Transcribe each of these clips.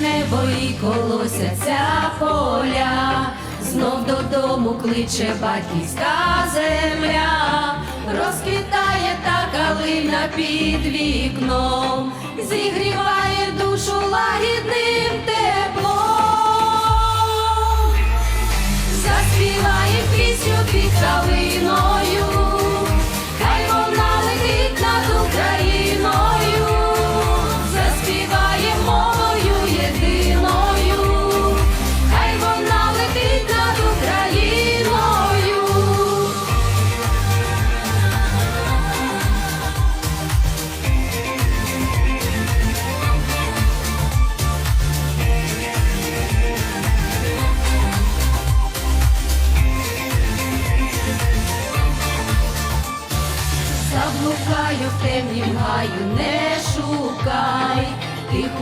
небо і колосяться поля, знов додому кличе батьківська земля, розквітає та калина під вікном, зігріває душу лагідним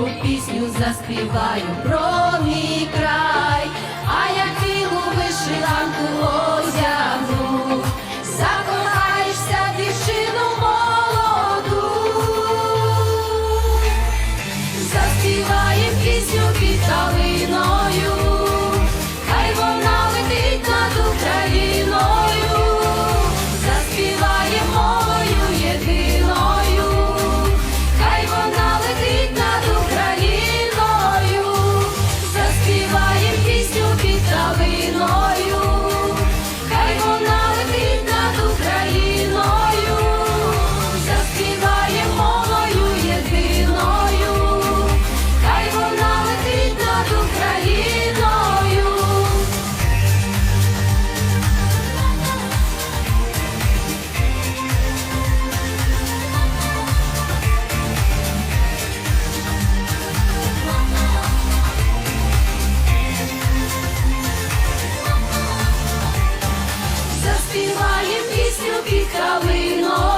пісню заспіваю. Про обіцяли но.